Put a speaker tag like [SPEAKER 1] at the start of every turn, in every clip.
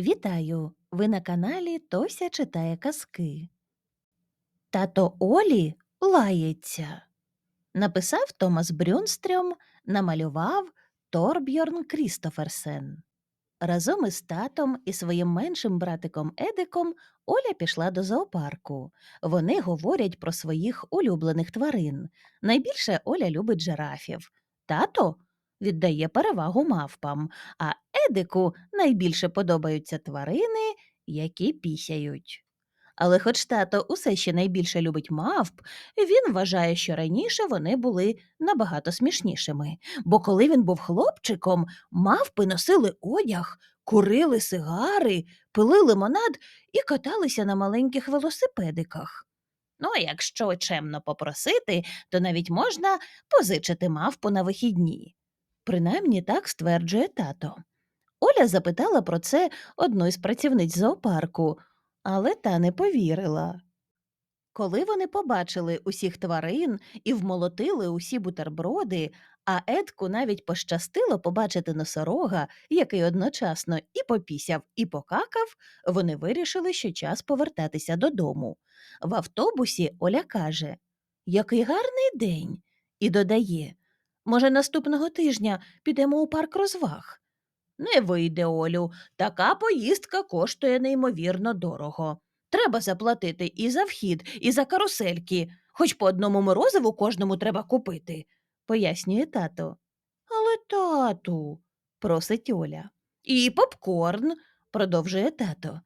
[SPEAKER 1] Вітаю! Ви на каналі Тося читає казки. Тато Олі лається. Написав Томас Брюнстрьом, намалював Торбьорн Крістоферсен. Разом із татом і своїм меншим братиком Едиком Оля пішла до зоопарку. Вони говорять про своїх улюблених тварин. Найбільше Оля любить жирафів. Тато віддає перевагу мавпам, а Едику найбільше подобаються тварини, які пісяють. Але хоч тато усе ще найбільше любить мавп, він вважає, що раніше вони були набагато смішнішими. Бо коли він був хлопчиком, мавпи носили одяг, курили сигари, пили лимонад і каталися на маленьких велосипедиках. Ну, а якщо чемно попросити, то навіть можна позичити мавпу на вихідні. Принаймні так стверджує тато. Оля запитала про це одну із працівниць зоопарку, але та не повірила. Коли вони побачили усіх тварин і вмолотили усі бутерброди, а Едку навіть пощастило побачити носорога, який одночасно і попісяв, і покакав, вони вирішили, що час повертатися додому. В автобусі Оля каже Який гарний день. і додає Може, наступного тижня підемо у парк розваг. Не вийде, Олю, така поїздка коштує неймовірно дорого. Треба заплатити і за вхід, і за карусельки, хоч по одному морозиву кожному треба купити, пояснює тато. Але тату, просить Оля. І попкорн, продовжує тато.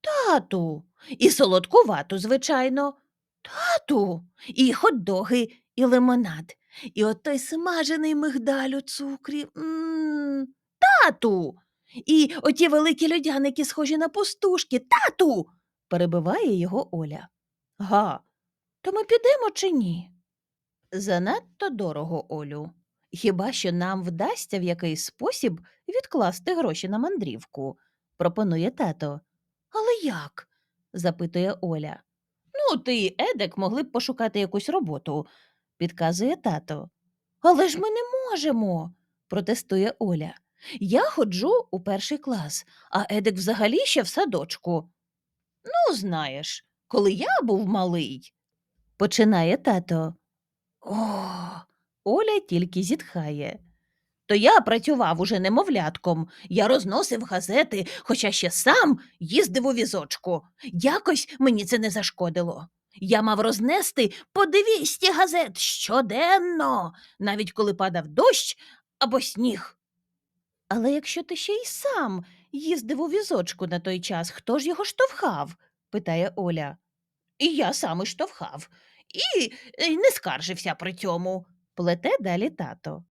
[SPEAKER 1] Тату, і солодкувату, звичайно. Тату, і хот-доги, і лимонад, і от той смажений мигдаль у цукрі. М, Тату. І оті великі льодяники, схожі на пустушки. Тату. перебиває його Оля. Га, то ми підемо чи ні? Занадто дорого, Олю. Хіба що нам вдасться в якийсь спосіб відкласти гроші на мандрівку, пропонує тато. Але як? запитує Оля. Ну, ти й Едек могли б пошукати якусь роботу, підказує тато. Але ж ми не можемо, протестує Оля. Я ходжу у перший клас, а Едик взагалі ще в садочку. Ну, знаєш, коли я був малий, починає тато. О, Оля тільки зітхає. То я працював уже немовлятком, я розносив газети, хоча ще сам їздив у візочку. Якось мені це не зашкодило. Я мав рознести по 200 газет щоденно, навіть коли падав дощ або сніг. Але якщо ти ще й сам їздив у візочку на той час, хто ж його штовхав? питає Оля. І я сам і штовхав, і не скаржився при цьому, плете далі тато.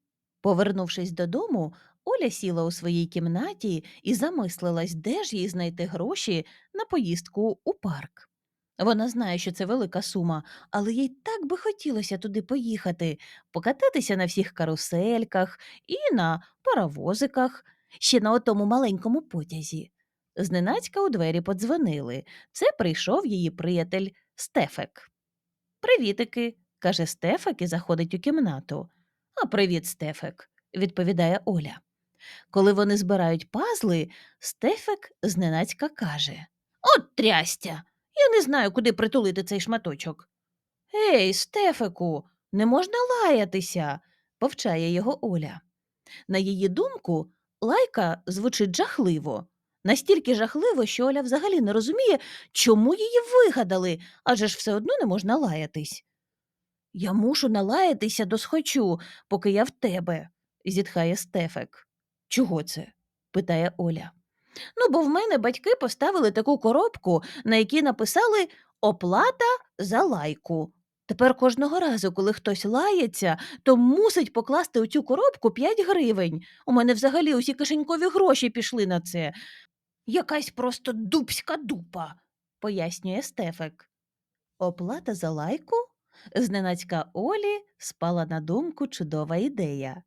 [SPEAKER 1] Повернувшись додому, Оля сіла у своїй кімнаті і замислилась, де ж їй знайти гроші на поїздку у парк. Вона знає, що це велика сума, але їй так би хотілося туди поїхати, покататися на всіх карусельках і на паровозиках, ще на отому маленькому потязі. Зненацька у двері подзвонили. Це прийшов її приятель Стефек. Привітики, каже Стефек і заходить у кімнату. А привіт, Стефек, відповідає Оля. Коли вони збирають пазли, Стефек зненацька каже От трястя! Я не знаю, куди притулити цей шматочок. Ей, Стефеку, не можна лаятися, повчає його Оля. На її думку, лайка звучить жахливо. Настільки жахливо, що Оля взагалі не розуміє, чому її вигадали, адже ж все одно не можна лаятись. Я мушу налаятися досхочу, поки я в тебе, зітхає Стефек. Чого це? питає Оля. Ну, бо в мене батьки поставили таку коробку, на якій написали оплата за лайку. Тепер кожного разу, коли хтось лається, то мусить покласти у цю коробку 5 гривень. У мене взагалі усі кишенькові гроші пішли на це. Якась просто дубська дупа, пояснює Стефек. Оплата за лайку? Зненацька Олі спала на думку чудова ідея.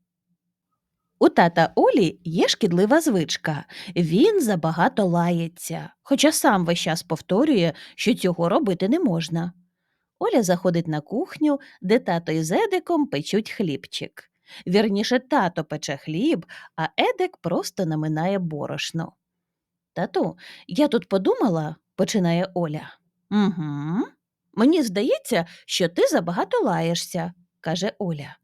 [SPEAKER 1] У тата Олі є шкідлива звичка. Він забагато лається, хоча сам весь час повторює, що цього робити не можна. Оля заходить на кухню, де тато із Едиком печуть хлібчик. Вірніше, тато пече хліб, а Едик просто наминає борошно. Тату, я тут подумала, починає Оля. Угу. Мені здається, що ти забагато лаєшся, каже Оля.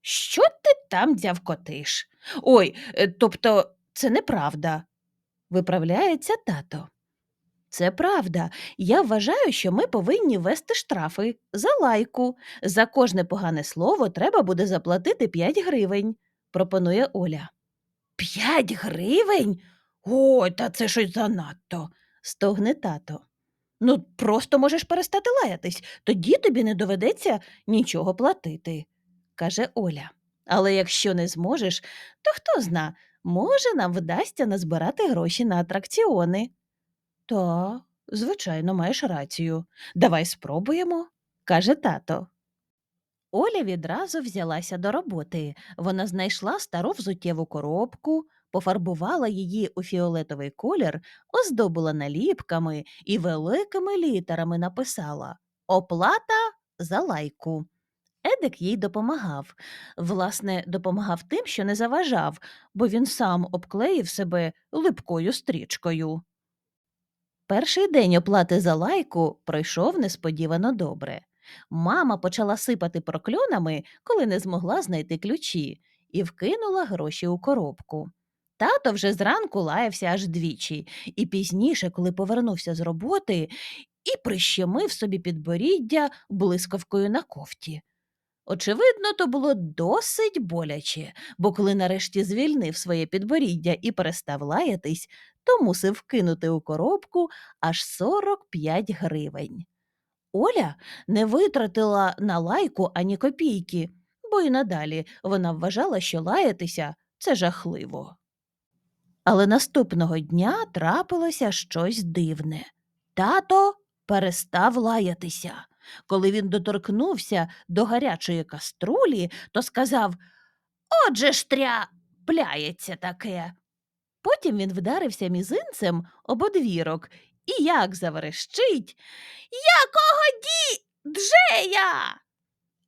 [SPEAKER 1] Що там дзявкотиш? Ой, е, тобто, це неправда, виправляється тато. Це правда. Я вважаю, що ми повинні вести штрафи за лайку. За кожне погане слово треба буде заплатити 5 гривень, пропонує Оля. П'ять гривень? Ой, та це щось занадто, стогне тато. Ну, просто можеш перестати лаятись, тоді тобі не доведеться нічого платити, каже Оля. Але якщо не зможеш, то хто зна, може, нам вдасться назбирати гроші на атракціони. Та, звичайно, маєш рацію. Давай спробуємо, каже тато. Оля відразу взялася до роботи. Вона знайшла стару взуттєву коробку, пофарбувала її у фіолетовий колір, оздобила наліпками і великими літерами написала Оплата за лайку. Едик їй допомагав. Власне, допомагав тим, що не заважав, бо він сам обклеїв себе липкою стрічкою. Перший день оплати за лайку пройшов несподівано добре. Мама почала сипати прокльонами, коли не змогла знайти ключі, і вкинула гроші у коробку. Тато вже зранку лаявся аж двічі, і пізніше, коли повернувся з роботи, і прищемив собі підборіддя блискавкою на кофті. Очевидно, то було досить боляче, бо коли нарешті звільнив своє підборіддя і перестав лаятись, то мусив вкинути у коробку аж 45 гривень. Оля не витратила на лайку ані копійки, бо й надалі вона вважала, що лаятися це жахливо. Але наступного дня трапилося щось дивне. Тато перестав лаятися. Коли він доторкнувся до гарячої каструлі, то сказав Отже ж тря пляється таке. Потім він вдарився мізинцем об одвірок і як заверещить Якого ді Джея?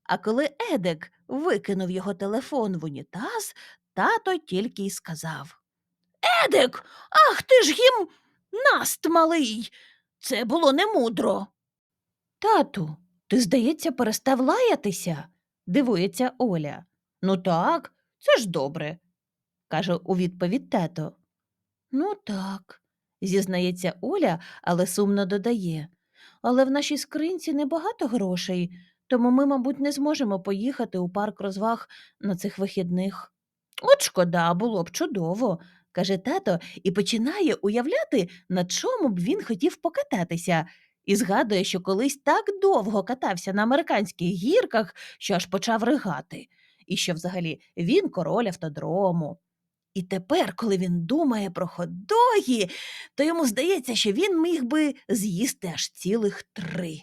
[SPEAKER 1] А коли Едек викинув його телефон в унітаз, тато тільки й сказав Едек, ах ти ж гім наст малий. Це було немудро. Тату, ти, здається, перестав лаятися, дивується Оля. Ну так, це ж добре, каже у відповідь тато. Ну так, зізнається Оля, але сумно додає. Але в нашій скринці небагато грошей, тому ми, мабуть, не зможемо поїхати у парк розваг на цих вихідних. От шкода, було б чудово, каже тато і починає уявляти, на чому б він хотів покататися, і згадує, що колись так довго катався на американських гірках, що аж почав ригати, і що взагалі він король автодрому. І тепер, коли він думає про хот-доги, то йому здається, що він міг би з'їсти аж цілих три.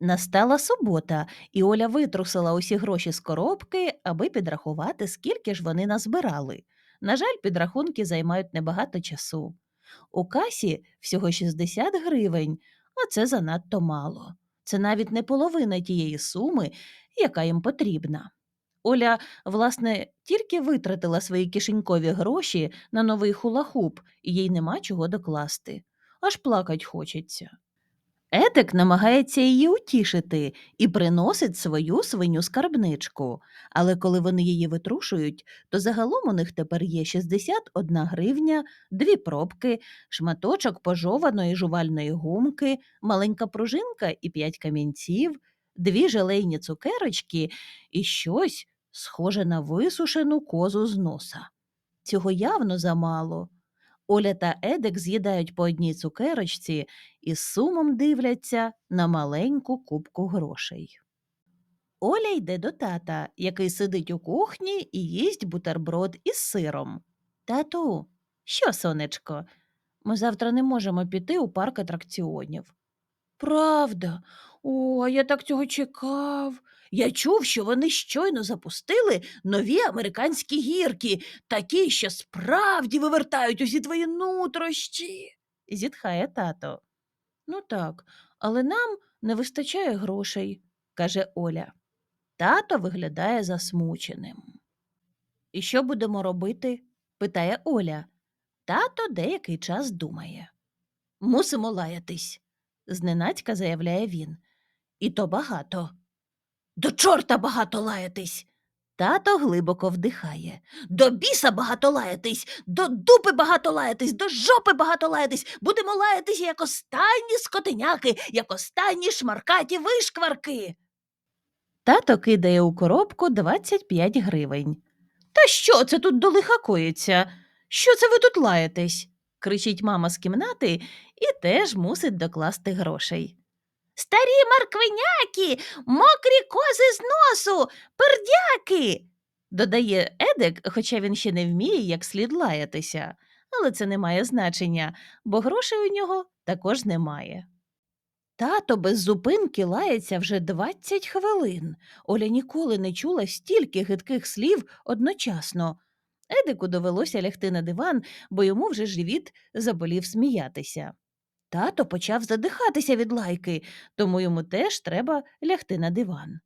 [SPEAKER 1] Настала субота, і Оля витрусила усі гроші з коробки, аби підрахувати, скільки ж вони назбирали. На жаль, підрахунки займають небагато часу. У касі всього 60 гривень, а це занадто мало. Це навіть не половина тієї суми, яка їм потрібна. Оля, власне, тільки витратила свої кишенькові гроші на новий хулахуп, і їй нема чого докласти. Аж плакать хочеться. Едик намагається її утішити і приносить свою свиню скарбничку, але коли вони її витрушують, то загалом у них тепер є 61 гривня, дві пробки, шматочок пожованої жувальної гумки, маленька пружинка і п'ять камінців, дві желейні цукерочки і щось схоже на висушену козу з носа. Цього явно замало. Оля та Едик з'їдають по одній цукерочці і з сумом дивляться на маленьку кубку грошей. Оля йде до тата, який сидить у кухні і їсть бутерброд із сиром. Тату, що, сонечко, ми завтра не можемо піти у парк атракціонів. Правда, о, я так цього чекав. Я чув, що вони щойно запустили нові американські гірки, такі, що справді вивертають усі твої нутрощі, зітхає тато. Ну так, але нам не вистачає грошей, каже Оля. Тато виглядає засмученим. І що будемо робити? питає Оля. Тато деякий час думає. Мусимо лаятись, зненацька заявляє він. І то багато. До чорта багато лаятись. Тато глибоко вдихає. До біса багато лаятись, до дупи багато лаятись, до жопи багато лаятись. Будемо лаятись, як останні скотиняки, як останні шмаркаті вишкварки. Тато кидає у коробку 25 гривень. Та що це тут до лиха коїться? Що це ви тут лаєтесь? кричить мама з кімнати і теж мусить докласти грошей. Старі марквиняки, мокрі кози з носу, пердяки. додає Едик, хоча він ще не вміє як слід лаятися, але це не має значення, бо грошей у нього також немає. Тато без зупинки лається вже 20 хвилин. Оля ніколи не чула стільки гидких слів одночасно. Едику довелося лягти на диван, бо йому вже живіт заболів сміятися. Тато почав задихатися від лайки, тому йому теж треба лягти на диван.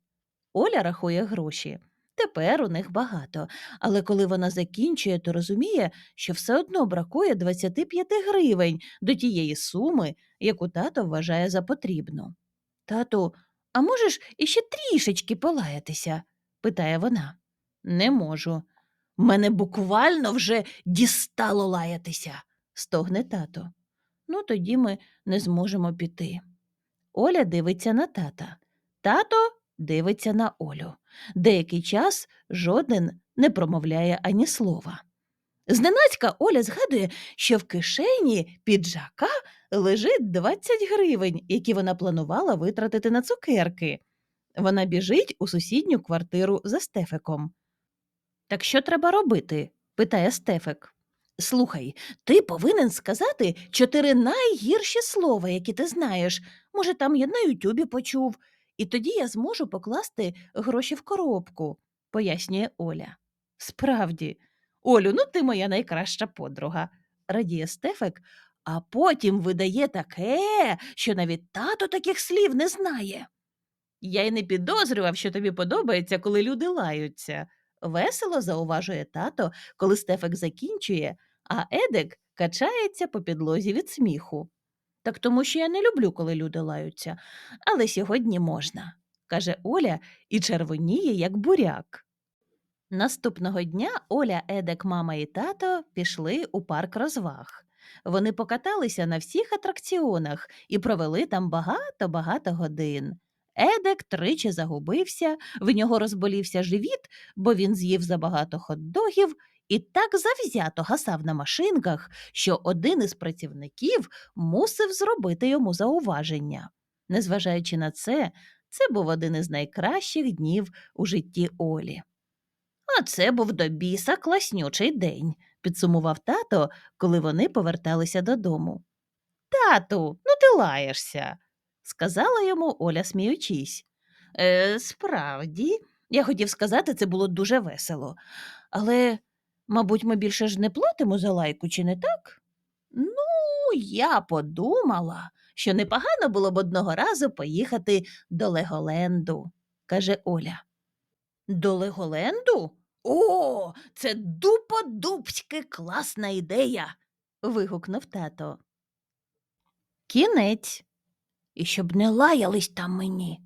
[SPEAKER 1] Оля рахує гроші. Тепер у них багато, але коли вона закінчує, то розуміє, що все одно бракує 25 гривень до тієї суми, яку тато вважає за потрібну. Тату, а можеш іще трішечки полаятися? питає вона. Не можу. Мене буквально вже дістало лаятися, стогне тато. Ну, тоді ми не зможемо піти. Оля дивиться на тата. Тато дивиться на Олю. Деякий час жоден не промовляє ані слова. Зненацька Оля згадує, що в кишені піджака лежить 20 гривень, які вона планувала витратити на цукерки. Вона біжить у сусідню квартиру за Стефиком. Так що треба робити? питає Стефик. Слухай, ти повинен сказати чотири найгірші слова, які ти знаєш. Може, там я на Ютубі почув, і тоді я зможу покласти гроші в коробку, пояснює Оля. Справді, Олю, ну ти моя найкраща подруга, радіє Стефик, а потім видає таке, що навіть тато таких слів не знає. Я й не підозрював, що тобі подобається, коли люди лаються. Весело зауважує тато, коли Стефик закінчує, а Едик качається по підлозі від сміху. Так тому що я не люблю, коли люди лаються, але сьогодні можна, каже Оля і червоніє, як буряк. Наступного дня Оля, Едик, мама і тато пішли у парк розваг. Вони покаталися на всіх атракціонах і провели там багато-багато годин. Едек тричі загубився, в нього розболівся живіт, бо він з'їв забагато хот-догів і так завзято гасав на машинках, що один із працівників мусив зробити йому зауваження. Незважаючи на це, це був один із найкращих днів у житті Олі. А це був до біса класнючий день, підсумував тато, коли вони поверталися додому. Тату, ну ти лаєшся, сказала йому Оля, сміючись. Е, справді, я хотів сказати, це було дуже весело. Але, мабуть, ми більше ж не платимо за лайку, чи не так? Ну, я подумала, що непогано було б одного разу поїхати до Леголенду, каже Оля. До Леголенду? О, це дуподупськи класна ідея. вигукнув тато. Кінець. І щоб не лаялись там мені.